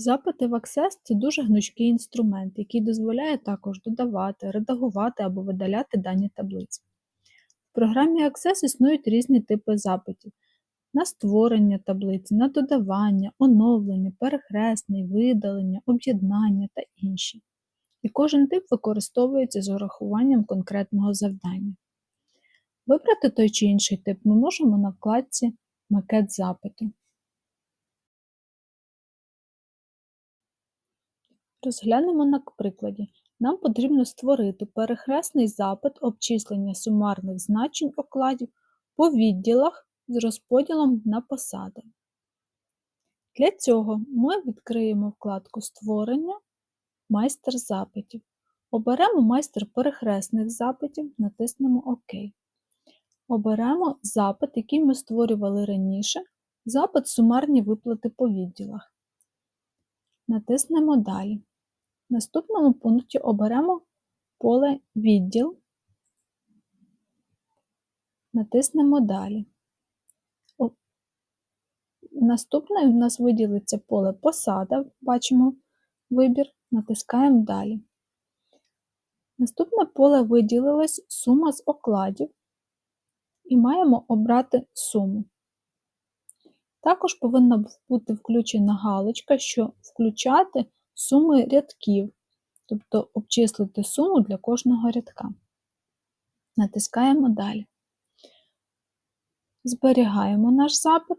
Запити в Access– це дуже гнучкий інструмент, який дозволяє також додавати, редагувати або видаляти дані таблиці. В програмі Access існують різні типи запитів на створення таблиці, на додавання, оновлення, перехресний, видалення, об'єднання та інші. І кожен тип використовується з урахуванням конкретного завдання. Вибрати той чи інший тип ми можемо на вкладці Макет запиту. Розглянемо на прикладі. Нам потрібно створити перехресний запит обчислення сумарних значень окладів по відділах з розподілом на посади. Для цього ми відкриємо вкладку Створення Майстер запитів. Оберемо майстер перехресних запитів, натиснемо ОК. Оберемо запит, який ми створювали раніше, запит сумарні виплати по відділах. Натиснемо Далі. В наступному пункті оберемо поле Відділ, натиснемо Далі. Наступне в нас виділиться поле Посада, бачимо вибір, натискаємо Далі. Наступне поле виділилось сума з окладів і маємо обрати суму. Також повинна бути включена галочка, що включати суми рядків, тобто обчислити суму для кожного рядка. Натискаємо Далі. Зберігаємо наш запит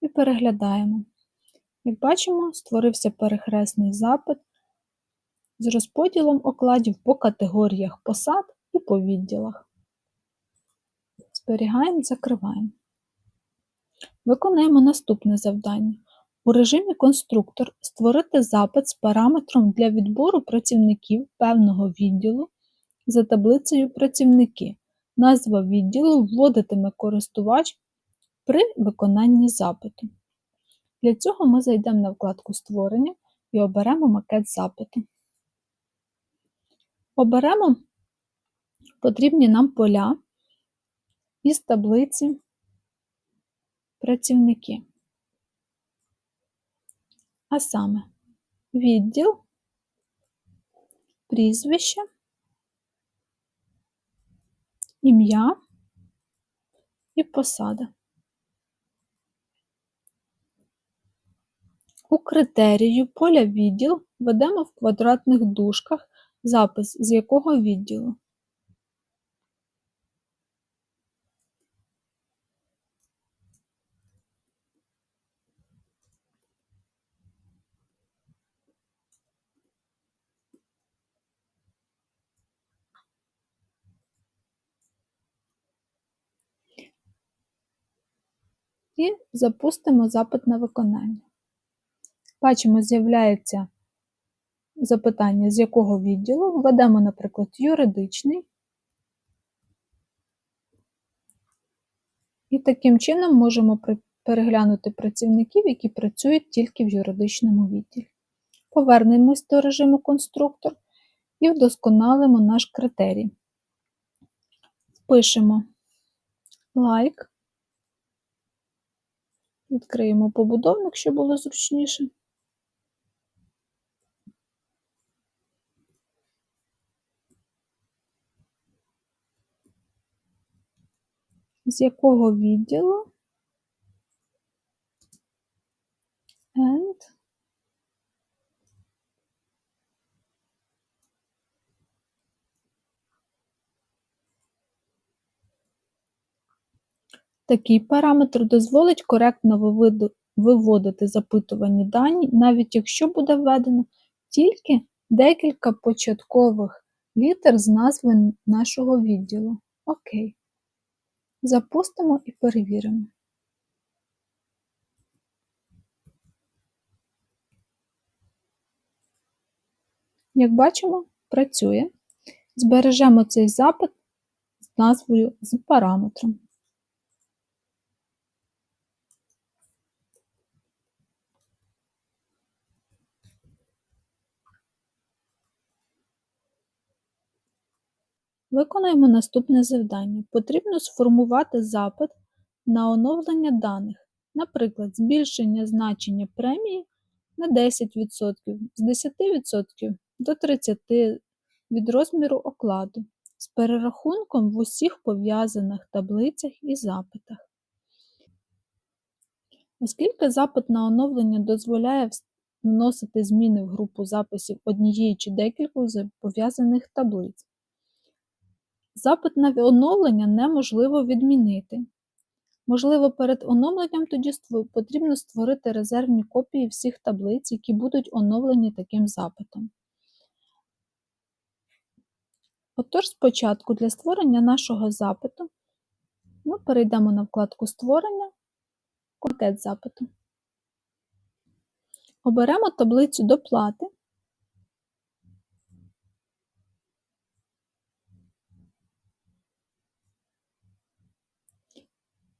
і переглядаємо. Як бачимо, створився перехресний запит з розподілом окладів по категоріях посад і по відділах. Зберігаємо, закриваємо. Виконаємо наступне завдання. У режимі Конструктор створити запит з параметром для відбору працівників певного відділу за таблицею Працівники. Назва відділу вводитиме користувач при виконанні запиту. Для цього ми зайдемо на вкладку Створення і оберемо макет запиту. Оберемо потрібні нам поля із таблиці працівники. А саме відділ, прізвище, ім'я і посада. У критерію поля відділ ведемо в квадратних дужках запис з якого відділу. І запустимо запит на виконання. Бачимо, з'являється запитання, з якого відділу. Введемо, наприклад, юридичний. І таким чином можемо переглянути працівників, які працюють тільки в юридичному відділі. Повернемось до режиму конструктор і вдосконалимо наш критерій. Впишемо лайк, відкриємо побудовник, щоб було зручніше. з якого відділу Такий параметр дозволить коректно виводити запитувані дані, навіть якщо буде введено тільки декілька початкових літер з назви нашого відділу. Окей. Запустимо і перевіримо. Як бачимо, працює. Збережемо цей запит з назвою з параметром. Виконаємо наступне завдання. Потрібно сформувати запит на оновлення даних, наприклад, збільшення значення премії на 10%, з 10% до 30% від розміру окладу з перерахунком в усіх пов'язаних таблицях і запитах. Оскільки запит на оновлення дозволяє вносити зміни в групу записів однієї чи декількох пов'язаних таблиць, запит на оновлення неможливо відмінити. Можливо, перед оновленням тоді потрібно створити резервні копії всіх таблиць, які будуть оновлені таким запитом. Отож, спочатку для створення нашого запиту ми перейдемо на вкладку Створення, контекст запиту. Оберемо таблицю доплати.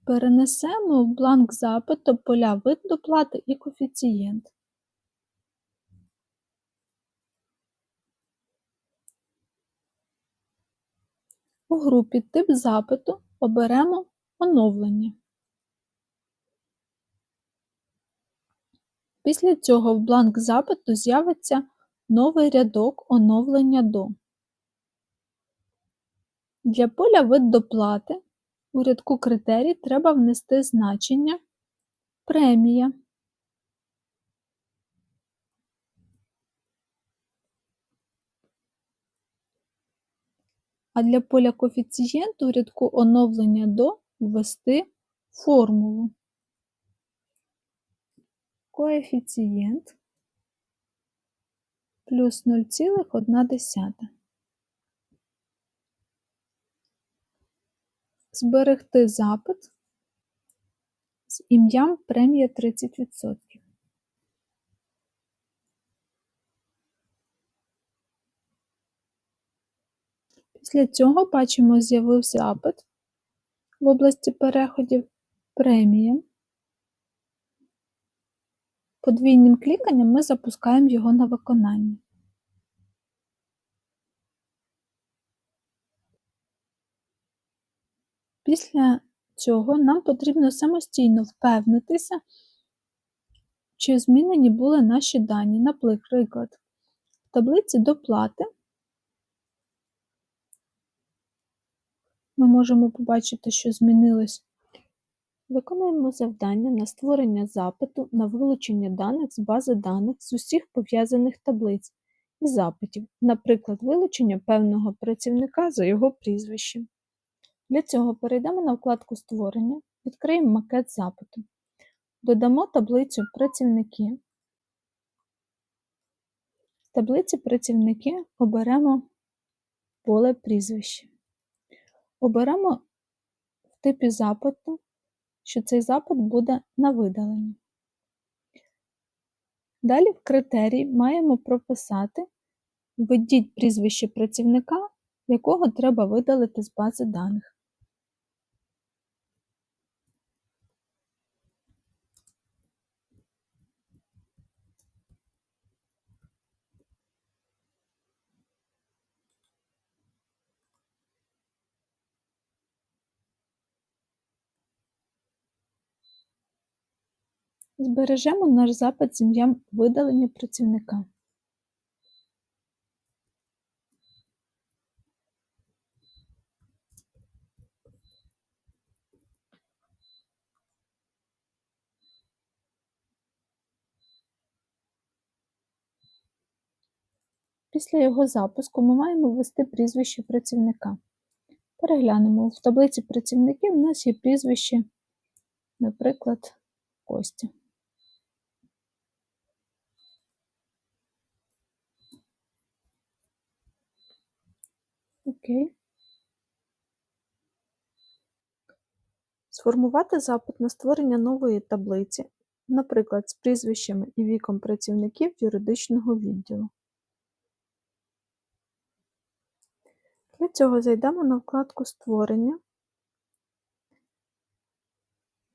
Перенесемо в бланк запиту поля вид доплати і коефіцієнт. У групі Тип запиту оберемо Оновлення. Після цього в бланк запиту з'явиться новий рядок оновлення до. Для поля вид доплати у рядку критерій треба внести значення премія. А для поля коефіцієнту у рядку оновлення до ввести формулу. Коефіцієнт плюс 0,1. Зберегти запит з ім'ям премія 30%. Після цього бачимо, з'явився запит в області переходів премія. Подвійним кліканням ми запускаємо його на виконання. Після цього нам потрібно самостійно впевнитися, чи змінені були наші дані. Наприклад, в таблиці доплати ми можемо побачити, що змінилось. Виконуємо завдання на створення запиту на вилучення даних з бази даних з усіх пов'язаних таблиць і запитів, наприклад, вилучення певного працівника за його прізвищем. Для цього перейдемо на вкладку Створення, відкриємо макет запиту, додамо таблицю Працівники. В таблиці Працівники оберемо поле прізвище. Оберемо в типі запиту, що цей запит буде на видалення. Далі в критерії маємо прописати введіть прізвище працівника, якого треба видалити з бази даних. Збережемо наш запит з ім'ям видалення працівника. Після його запуску ми маємо ввести прізвище працівника. Переглянемо, в таблиці працівників у нас є прізвище, наприклад, Костя. Окей. Сформувати запит на створення нової таблиці, наприклад, з прізвищами і віком працівників юридичного відділу. Для цього зайдемо на вкладку Створення.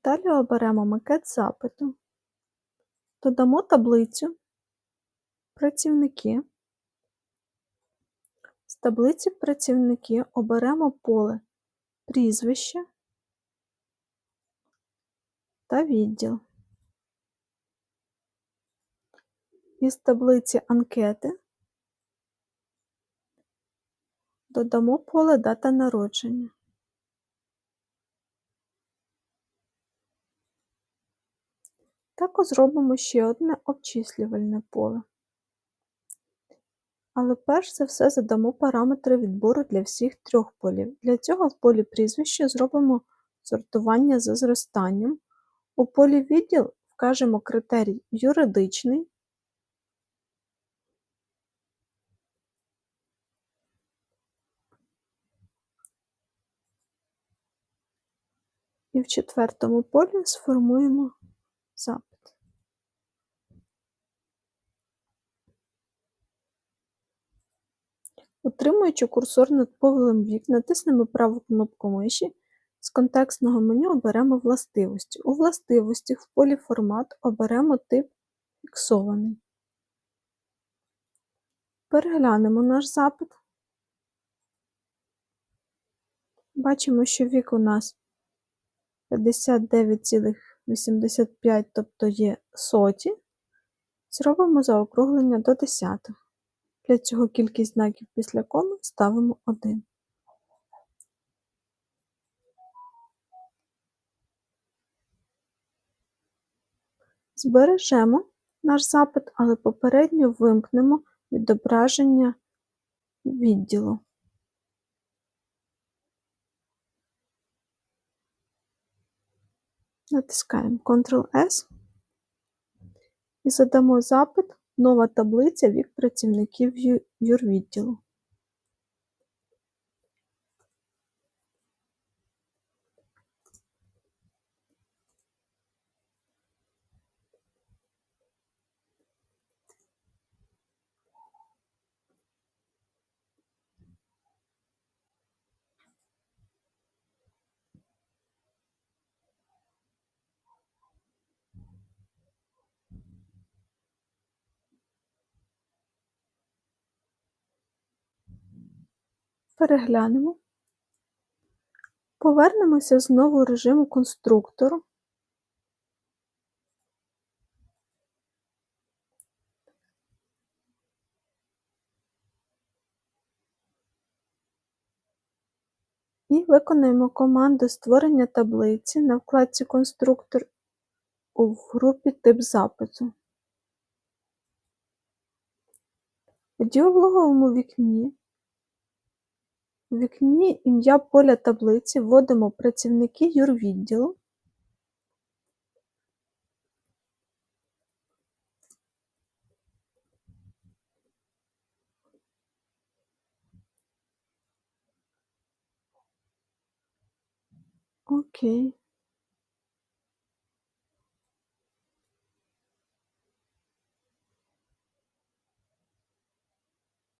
Далі оберемо макет запиту, додамо таблицю Працівники. Таблиці Працівники оберемо поле Прізвище та відділ. із таблиці анкети додамо поле дата народження. Також зробимо ще одне обчислювальне поле. Але перш за все задамо параметри відбору для всіх трьох полів. Для цього в полі прізвище зробимо сортування за зростанням. У полі відділ вкажемо критерій юридичний. І в четвертому полі сформуємо запит. Утримуючи курсор над полем вік, натиснемо праву кнопку миші, з контекстного меню оберемо властивості. У властивостях в полі формат оберемо тип фіксований. Переглянемо наш запит. Бачимо, що вік у нас 59,85, тобто є соті. Зробимо заокруглення до десятих. Для цього кількість знаків після коми ставимо 1. Збережемо наш запит, але попередньо вимкнемо відображення відділу. Натискаємо Ctrl-S і задамо запит Нова таблиця вік працівників юрвідділу. Переглянемо. Повернемося знову в режиму конструктору. І виконаємо команду створення таблиці на вкладці Конструктор у групі Тип запиту. У діалоговому вікні вікні ім'я поля таблиці вводимо працівники юрвідділу Окей.